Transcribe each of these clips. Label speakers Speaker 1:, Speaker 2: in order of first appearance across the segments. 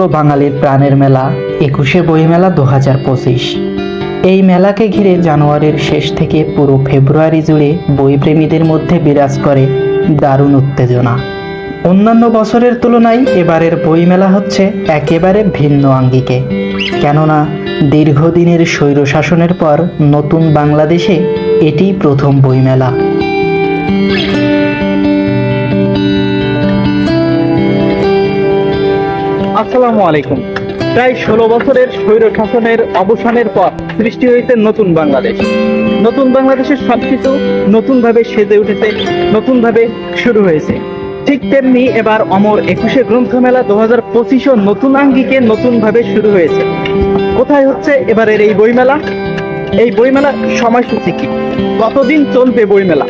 Speaker 1: হলো বাঙালির প্রাণের মেলা, একুশে বইমেলা দু হাজার পঁচিশ। এই মেলাকে ঘিরে জানুয়ারির শেষ থেকে পুরো ফেব্রুয়ারি জুড়ে বইপ্রেমীদের মধ্যে বিরাজ করে দারুণ উত্তেজনা। অন্যান্য বছরের তুলনায় এবারের বইমেলা হচ্ছে একেবারে ভিন্ন আঙ্গিকে। কেননা, দীর্ঘদিনের স্বৈরশাসনের পর নতুন বাংলাদেশে এটিই প্রথম বইমেলা।
Speaker 2: আসসালামু আলাইকুম। প্রায় ষোলো বছরের স্বৈর শাসনের অবসানের পর সৃষ্টি হয়েছে নতুন বাংলাদেশ। নতুন বাংলাদেশের সবকিছু নতুনভাবে সেজে উঠেছে, নতুনভাবে শুরু হয়েছে। ঠিক তেমনি এবার অমর একুশে গ্রন্থমেলা দু হাজার পঁচিশও নতুন আঙ্গিকে নতুনভাবে শুরু হয়েছে। কোথায় হচ্ছে এবারের এই বইমেলা? এই বইমেলা সময়সূচি কি? কতদিন চলবে বইমেলা?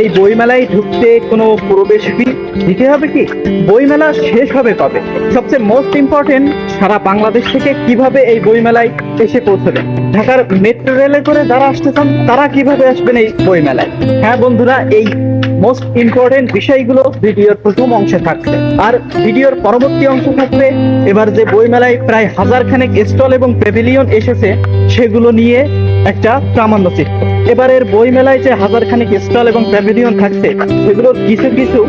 Speaker 2: এই বইমেলায় ঢুকতে কোনো প্রবেশ ফি দিতে হবে কি? বইমেলা শেষ হবে কবে? সবচেয়ে মোস্ট ইম্পর্টেন্ট সারা বাংলাদেশ থেকে কীভাবে এই বইমেলায় এসে পৌঁছবে? ঢাকার মেট্রো রেলে করে যারা আসতে চান তারা কীভাবে আসবেন এই বইমেলায়? হ্যাঁ বন্ধুরা, এই মোস্ট ইম্পর্টেন্ট বিষয়গুলো ভিডিওর প্রথম অংশে থাকছে। আর ভিডিওর পরবর্তী অংশ থাকবে এবার যে বইমেলায় প্রায় হাজার খানেক স্টল এবং প্যাভিলিয়ন এসেছে, সেগুলো নিয়ে একটা প্রামাণ্য চিত্র। এবারের বইমেলায় যে হাজার খানেক স্টল এবং প্যাভিলিয়ন থাকছে, সেগুলোর কিছু কিছু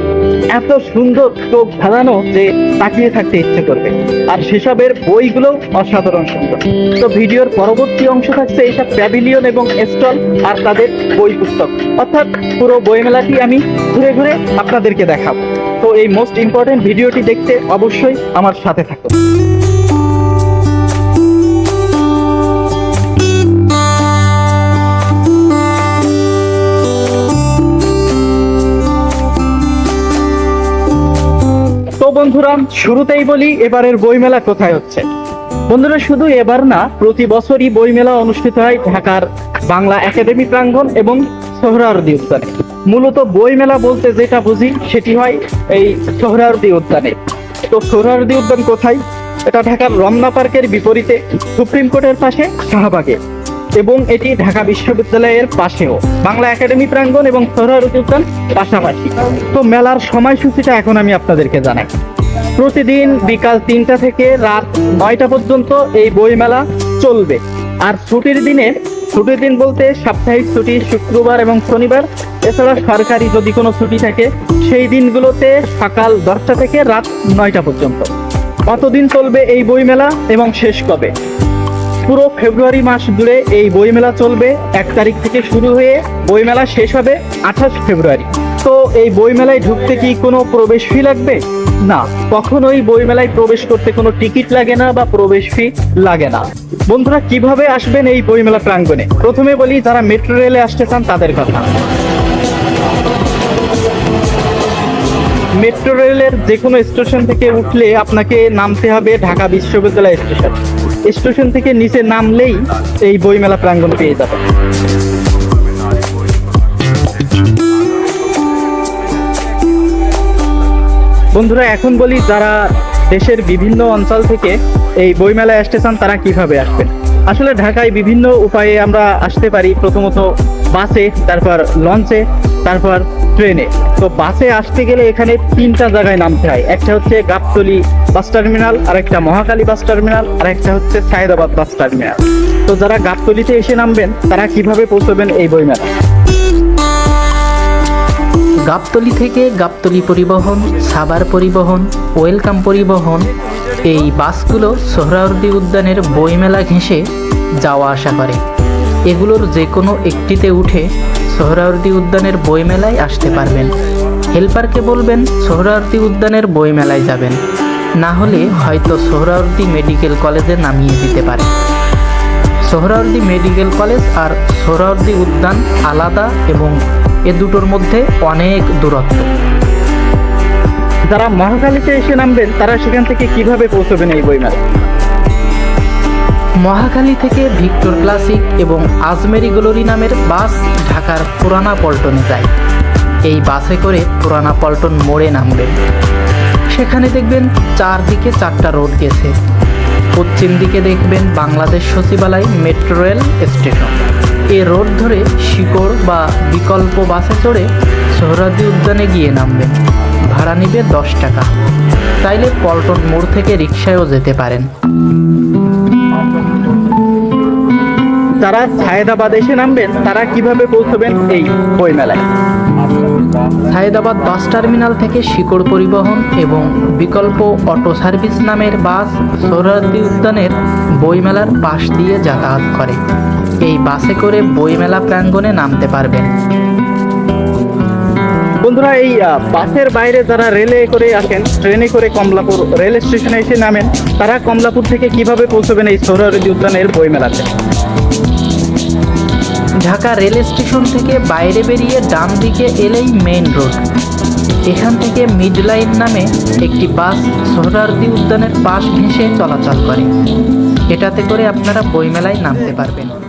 Speaker 2: এত সুন্দর চোখ ধাঁধানো যে তাকিয়ে থাকতে ইচ্ছে করবে। আর সেসবের বইগুলো অসাধারণ সুন্দর। তো ভিডিওর পরবর্তী অংশ থাকছে এইসব প্যাভিলিয়ন এবং স্টল আর তাদের বই পুস্তক। অর্থাৎ পুরো বইমেলাটি আমি ঘুরে ঘুরে আপনাদেরকে দেখাবো। তো এই মোস্ট ইম্পর্টেন্ট ভিডিওটি দেখতে অবশ্যই আমার সাথে থাকুন। বন্ধুরা, শুরুতেই বলি, এবারের বইমেলা কোথায় হচ্ছে? বন্ধুরা, শুধু এবার না, প্রতি বছরই বইমেলা অনুষ্ঠিত হয় ঢাকার বাংলা একাডেমি প্রাঙ্গণ এবং সোহরাওয়ার্দী উদ্যানে। মূলত বইমেলা বলতে যেটা বুঝি, সেটি হয় এই সোহরাওয়ার্দী উদ্যানে। তো সোহরাওয়ার্দী উদ্যান কোথায়? এটা ঢাকার রমনা পার্কের বিপরীতে সুপ্রিম কোর্টের পাশে শাহবাগে। এবং এটি ঢাকা বিশ্ববিদ্যালয়ের পাশেও। বাংলা একাডেমি প্রাঙ্গণ এবং উদ্যান পাশাপাশি। তো মেলার সময়সূচিটা এখন আমি আপনাদেরকে জানাই। প্রতিদিন বিকাল তিনটা থেকে রাত নয়টা পর্যন্ত এই বইমেলা চলবে। আর ছুটির দিনে, ছুটির দিন বলতে সাপ্তাহিক ছুটি শুক্রবার এবং শনিবার। এছাড়া সরকারি যদি কোনো ছুটি থাকে, সেই দিনগুলোতে সকাল দশটা থেকে রাত নয়টা পর্যন্ত। কতদিন চলবে এই বইমেলা এবং শেষ কবে? পুরো ফেব্রুয়ারি মাস জুড়ে এই বইমেলা চলবে। এক তারিখ থেকে শুরু হয়ে বইমেলা শেষ হবে আঠাশ ফেব্রুয়ারি। তো এই বইমেলায় ঢুকতে কি কোনো প্রবেশ ফি লাগবে? না, কখনোই বইমেলায় প্রবেশ করতে কোনো টিকিট লাগে না বা প্রবেশ ফি লাগে না। বন্ধুরা, কীভাবে আসবেন এই বইমেলা প্রাঙ্গণে? প্রথমে বলি, যারা মেট্রো রেলে আসতে চান তাদের কথা। মেট্রো রেলের যে কোনো স্টেশন থেকে উঠলে আপনাকে নামতে হবে ঢাকা বিশ্ববিদ্যালয় স্টেশন। স্টেশন থেকে নিচে নামলেই এই বইমেলা প্রাঙ্গণ পেয়ে যাবে। বন্ধুরা, এখন বলি যারা দেশের বিভিন্ন অঞ্চল থেকে এই বইমেলা আসতে চান, তারা কীভাবে আসবেন? আসলে ঢাকায় বিভিন্ন উপায়ে আমরা আসতে পারি। প্রথমত বাসে, তারপর লঞ্চে, তারপর ট্রেনে। তো বাসে আসতে গেলে এখানে তিনটা জায়গায় নামতে হয়। একটা হচ্ছে গাবতলি বাস টার্মিনাল আর একটা মহাকালী বাস টার্মিনাল আর একটা হচ্ছে সায়দাবাদ বাস টার্মিনাল। তো যারা গাবতলিতে এসে নামবেন, তারা কীভাবে পৌঁছবেন এই বইমেলা?
Speaker 1: গাবতলি থেকে গাবতলি পরিবহন সাবার পরিবহন, ওয়েলকাম পরিবহন, এই বাসগুলো সোহরাওয়ার্দী উদ্যানের বইমেলা ঘেঁষে যাওয়া আসা করে। এগুলোর যে কোনো একটিতে উঠে সোহরাওয়ার্দী উদ্যানের বইমেলায় আসতে পারবেন। হেল্পারকে বলবেন, সোহরাওয়ার্দী উদ্যানের বইমেলায় যাবেন। না হলে হয়তো সোহরাওয়ার্দী মেডিকেল কলেজে নামিয়ে দিতে পারে। সোহরাওয়ার্দী মেডিকেল কলেজ আর সোহরাওয়ার্দী উদ্যান আলাদা এবং এ দুটোর মধ্যে অনেক দূরত্ব।
Speaker 2: যারা মহাকালীতে এসে নামবেন, তারা সেখান থেকে কীভাবে পৌঁছবেন এই বইমেলা
Speaker 1: মহাখালী থেকে ভিক্টর ক্লাসিক এবং আজমেরি গ্লোরি নামের বাস ঢাকার পুরানা পল্টনে যায়। এই বাসে করে পুরানা পল্টন মোড়ে নামবেন সেখানে দেখবেন চারদিকে চারটা রোড গেছে। পশ্চিম দিকে দেখবেন Bangladesh Sachibalay metro rail station. এ রোড ধরে শিকড় বা বিকল্প বাসে চড়ে সোহরাদি উদ্যানে গিয়ে নামবেন ভাড়া নিবে দশ টাকা। চাইলে পল্টন মোড় থেকে রিক্সায়ও যেতে পারেন।
Speaker 2: যারা সায়েদাবাদ এসে নামবেন তারা কীভাবে পৌঁছবেন এই বইমেলায়?
Speaker 1: সায়েদাবাদ বাস টার্মিনাল থেকে শিকড় পরিবহন এবং বিকল্প অটো সার্ভিস নামের বাস সোহরাওয়ার্দী উদ্যানের বইমেলার পাশ দিয়ে যাতায়াত করে। এই বাসে করে বইমেলা প্রাঙ্গণে নামতে পারবেন।
Speaker 2: বন্ধুরা এই বাসের বাইরে যারা রেলে করে আসেন ট্রেনে করে কমলাপুর রেল স্টেশনে এসে নামেন তারা কমলাপুর থেকে কীভাবে পৌঁছবেন এই সোহরাওয়ার্দী উদ্যানের বইমেলাতে?
Speaker 1: ঢাকা রেল স্টেশন থেকে বাইরে বেরিয়ে ডান দিকে এলেই মেইন রোড। এখান থেকে মিড লাইন নামে একটি বাস সোহরার্দী উদ্যানের পাশ ঘেঁষে চলাচল করে। এটাতে করে আপনারা বইমেলায় নামতে পারবেন।